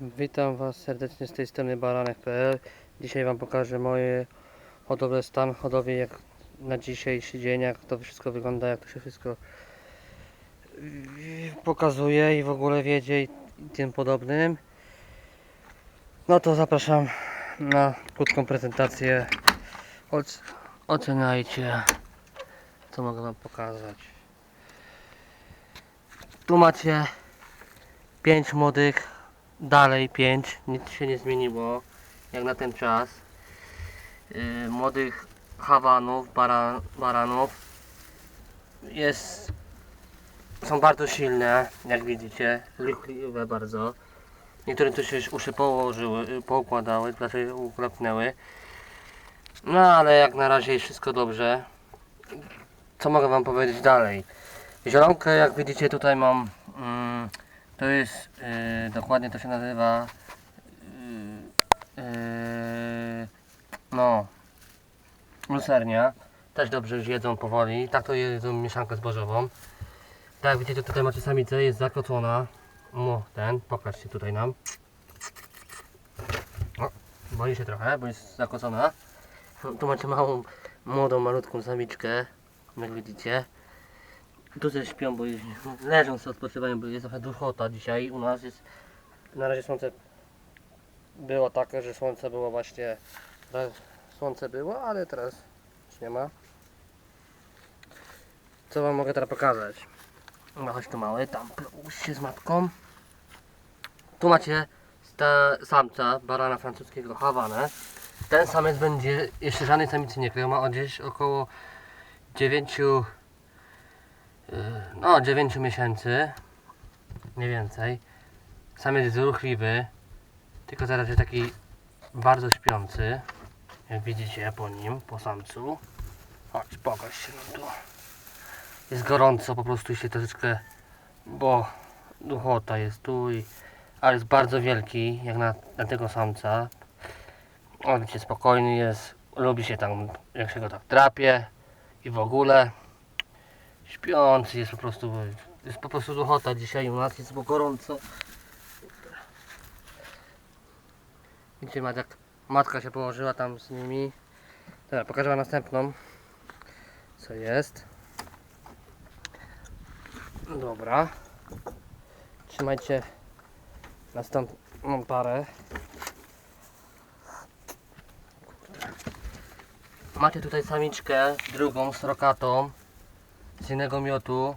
Witam Was serdecznie z tej strony baranek.pl Dzisiaj Wam pokażę moje hodowle, stan hodowli jak na dzisiejszy dzień, jak to wszystko wygląda, jak to się wszystko yy, pokazuje i w ogóle wiedzie i tym podobnym. No to zapraszam na krótką prezentację. Oc- oceniajcie, co mogę Wam pokazać. Tu macie 5 młodych dalej 5, nic się nie zmieniło jak na ten czas. Yy, młodych hawanów, bara, baranów jest są bardzo silne, jak widzicie, rychliwe bardzo. Niektóre tu się już uszy położyły, y, poukładały, znaczy uklapnęły. No ale jak na razie jest wszystko dobrze. Co mogę wam powiedzieć dalej? Zielonkę jak widzicie tutaj mam mm, to jest yy, dokładnie to się nazywa yy, no lucernia. Też dobrze już jedzą powoli. Tak to jedzą mieszankę zbożową. Tak jak widzicie tutaj macie samicę, jest zakotłona. No ten, pokaż się tutaj nam. O, boi się trochę, bo jest zakocona. Tu macie małą, młodą, malutką samiczkę. Jak widzicie. Też śpią, bo leżą sobie odpoczywają, bo jest trochę duchota dzisiaj. U nas jest, na razie słońce było takie, że słońce było właśnie, słońce było, ale teraz już nie ma. Co wam mogę teraz pokazać? No chodź tu mały, tam plus się z matką. Tu macie sta, samca barana francuskiego Havanę. Ten samiec będzie, jeszcze żadnej samicy nie krył, ma gdzieś około 9 no 9 miesięcy. Mniej więcej. Samiec jest ruchliwy tylko teraz jest taki bardzo śpiący. Jak widzicie po nim, po samcu. Chodź pokaż się nam tu. Jest gorąco po prostu się troszeczkę bo duchota jest tu i ale jest bardzo wielki jak na, na tego samca. On widzicie spokojny jest lubi się tam jak się go tak drapie i w ogóle śpiący jest po prostu jest po prostu duchota dzisiaj u nas jest bo gorąco. Widzicie jak matka się położyła tam z nimi. Dobra, pokażę wam następną. Co jest? Dobra. Trzymajcie następną parę. Macie tutaj samiczkę drugą srokatą z innego miotu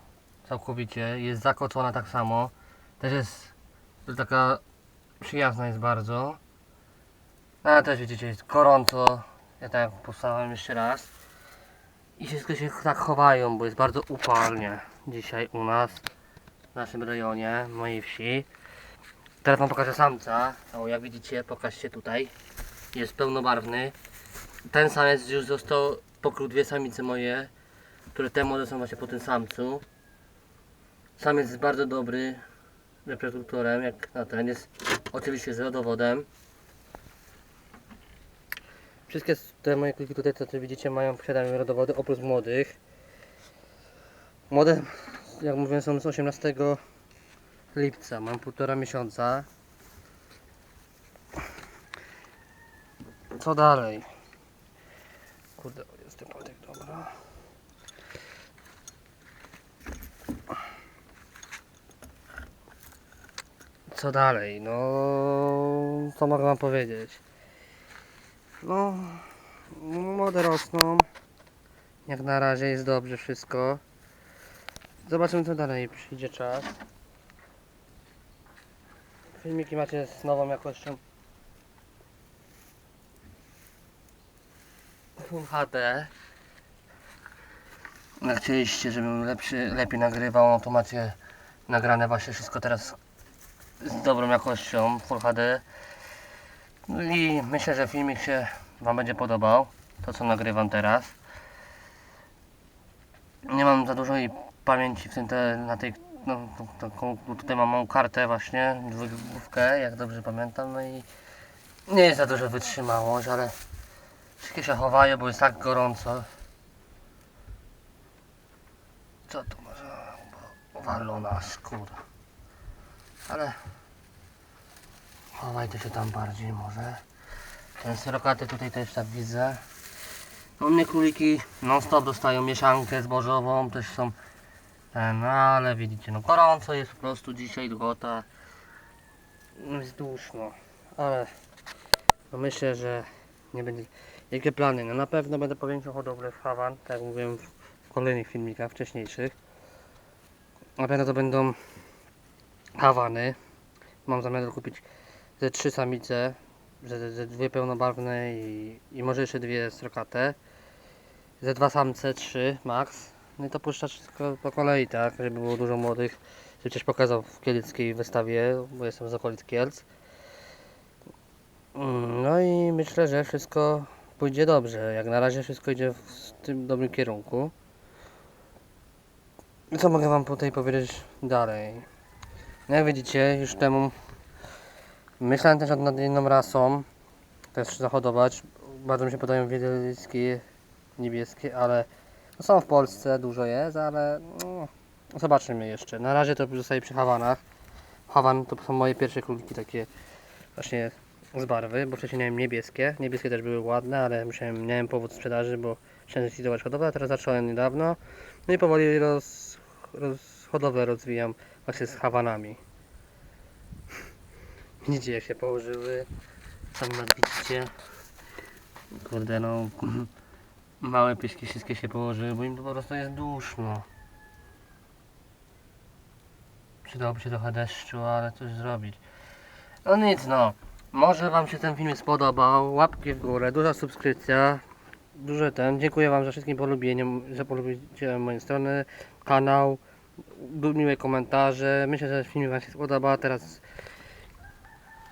całkowicie, jest zakocona tak samo. Też jest taka przyjazna jest bardzo. No, ale też widzicie jest gorąco. Ja tak postawałem jeszcze raz. I wszystko się tak chowają, bo jest bardzo upalnie dzisiaj u nas w naszym rejonie, w mojej wsi. Teraz wam pokażę samca. O jak widzicie, pokażcie tutaj. Jest pełnobarwny. Ten samiec już został pokrył dwie samice moje które te młode są właśnie po tym samcu. Samiec jest bardzo dobry reproduktorem, jak na ten jest oczywiście z rodowodem. Wszystkie te moje kliki tutaj, co tu widzicie, mają posiadają rodowody oprócz młodych. Młode, jak mówiłem, są z 18 lipca, mam półtora miesiąca. Co dalej? Kurde, jest ten kotek, dobra. Co dalej? No, co mogę wam powiedzieć? No, młode rosną. Jak na razie jest dobrze wszystko. Zobaczymy co dalej przyjdzie czas. Filmiki macie z nową jakością Full HD. Jak chcieliście, żebym lepszy, lepiej nagrywał, no to macie nagrane właśnie wszystko teraz z dobrą jakością Full HD No i myślę, że filmik się Wam będzie podobał to co nagrywam teraz. Nie mam za dużej pamięci w tym te, na tej no, taką, tutaj mam kartę właśnie dwugłówkę jak dobrze pamiętam no i nie jest za dużo wytrzymałość ale wszystkie się chowają bo jest tak gorąco. Co tu może, walona skóra ale Chowajcie się tam bardziej może. Ten serokaty tutaj też tak widzę. U mnie króliki non stop dostają mieszankę zbożową, też są ten, no ale widzicie, no gorąco jest po prostu dzisiaj długota. Jest duszno, ale no myślę, że nie będzie. Jakie plany? No na pewno będę powiększał hodowlę w Hawan, tak jak mówiłem w kolejnych filmikach wcześniejszych. Na pewno to będą Hawany. Mam zamiar kupić ze trzy samice, ze, ze dwie pełnobarwne i, i może jeszcze dwie strokate. Ze dwa samce, trzy max. No i to puszczać wszystko po kolei, tak, żeby było dużo młodych. Żeby też pokazał w kielickiej wystawie, bo jestem z okolic Kielc. Mm, No i myślę, że wszystko pójdzie dobrze. Jak na razie wszystko idzie w tym dobrym kierunku. Co mogę wam tutaj powiedzieć dalej? No Jak widzicie, już temu myślałem też nad inną rasą też zahodować. Bardzo mi się podobają wiedelickie niebieskie, ale no są w Polsce, dużo jest, ale no, zobaczymy jeszcze. Na razie to zostaje przy Hawanach. Hawan to są moje pierwsze króliki takie właśnie z barwy, bo wcześniej miałem niebieskie. Niebieskie też były ładne, ale musiałem, miałem powód sprzedaży, bo chciałem zlikwidować hodowlę, teraz zacząłem niedawno. No i powoli roz, roz, hodowlę rozwijam właśnie z Hawanami. Widzicie jak się położyły. Sami nas widzicie. Kurde no. Małe pieski wszystkie się położyły, bo im po prostu jest duszno. Przydałoby się trochę deszczu, ale coś zrobić. No nic no. Może Wam się ten film spodobał. Łapki w górę, duża subskrypcja. Duże ten. Dziękuję Wam za wszystkim polubieniem, że polubicie moją stronę, kanał. Były miłe komentarze. Myślę, że film Wam się spodoba. Teraz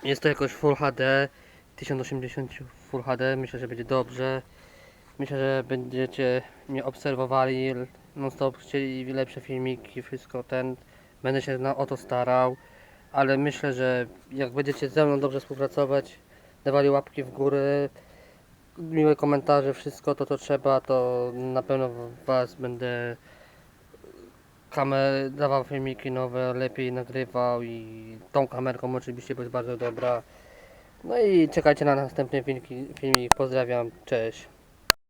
jest to jakoś Full HD. 1080 Full HD. Myślę, że będzie dobrze. Myślę, że będziecie mnie obserwowali non stop, chcieli lepsze filmiki, wszystko ten. Będę się na, o to starał, ale myślę, że jak będziecie ze mną dobrze współpracować, dawali łapki w górę, miłe komentarze, wszystko to co trzeba, to na pewno Was będę kamer dawał filmiki nowe, lepiej nagrywał i tą kamerką oczywiście, bo jest bardzo dobra. No i czekajcie na następny filmiki, filmik. Pozdrawiam, cześć.